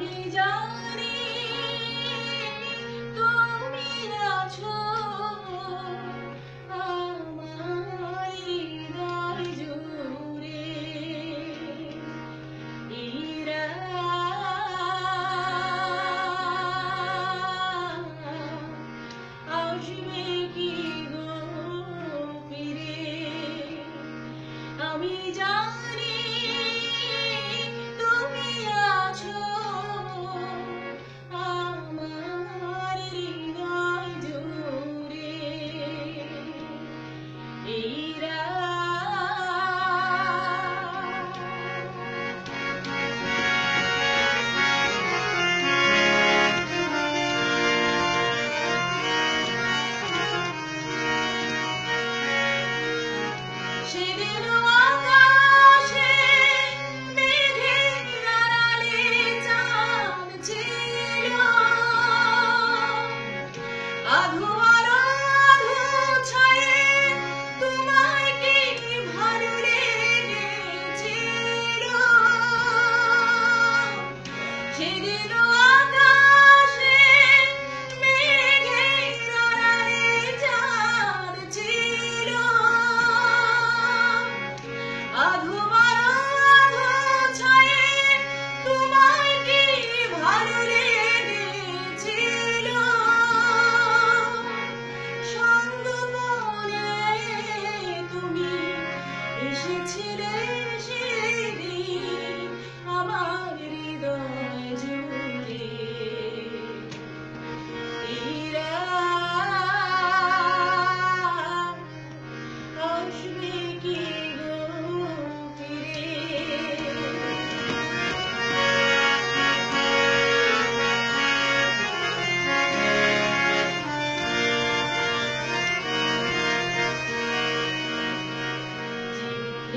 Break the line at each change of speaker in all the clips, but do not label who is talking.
Di. kidding around.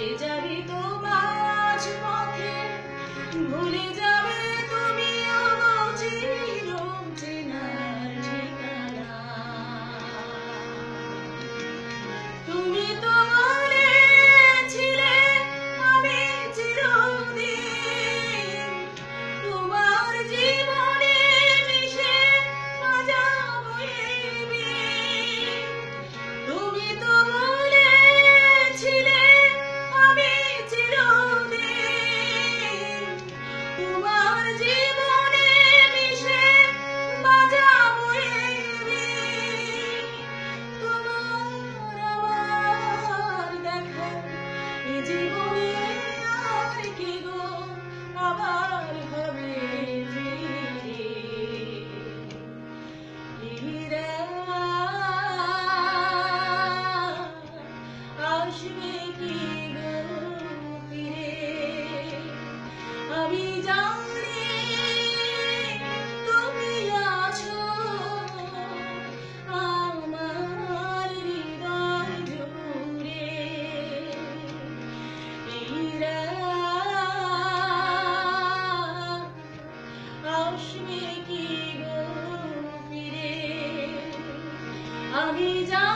ভুলে যাবে তোমার পথে ভুলে যাবে আসবে কি গো ফিরে? আমি যা